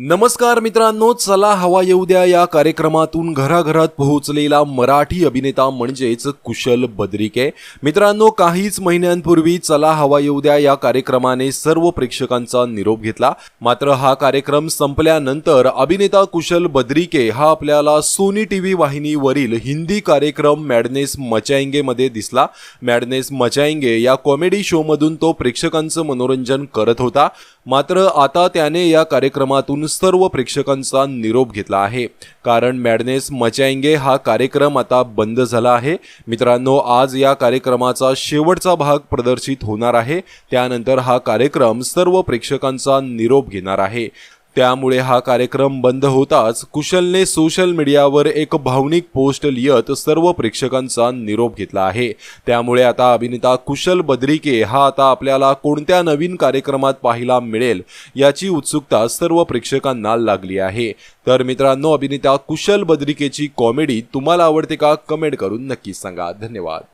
नमस्कार मित्रांनो चला हवा येऊ द्या या कार्यक्रमातून घराघरात पोहोचलेला मराठी अभिनेता म्हणजेच कुशल बद्रिके. मित्रांनो काहीच महिन्यांपूर्वी चला हवा येऊ द्या या कार्यक्रमाने सर्व प्रेक्षकांचा निरोप घेतला. मात्र हा कार्यक्रम संपल्यानंतर अभिनेता कुशल बद्रिके हा आपल्याला सोनी टीव्ही वाहिनीवरील हिंदी कार्यक्रम मॅडनेस मचाएंगे मध्ये दिसला. मॅडनेस मचाएंगे या कॉमेडी शोमधून तो प्रेक्षकांचं मनोरंजन करत होता. मात्र आता त्याने या कार्यक्रमातून सर्व प्रेक्षकांचा निरोप घेतला आहे. कारण मॅडनेस मचाएंगे हा कार्यक्रम आता बंद झाला आहे. मित्रांनो आज या कार्यक्रमाचा शेवटचा भाग प्रदर्शित होणार आहे. त्यानंतर हा कार्यक्रम सर्व प्रेक्षकांचा निरोप घेणार आहे. त्यामुळे हा कार्यक्रम बंद होताच कुशलने सोशल मीडियावर एक भावनिक पोस्ट लिहत सर्व प्रेक्षकांचा निरोप घेतला आहे. त्यामुळे आता अभिनेता कुशल बद्रिके हा आता आपल्याला कोणत्या नवीन कार्यक्रमात पाहायला मिळेल याची उत्सुकता सर्व प्रेक्षकांना लागली आहे. तर मित्रांनो अभिनेता कुशल बद्रिकेची कॉमेडी तुम्हाला आवडते का? कमेंट करून नक्की सांगा. धन्यवाद.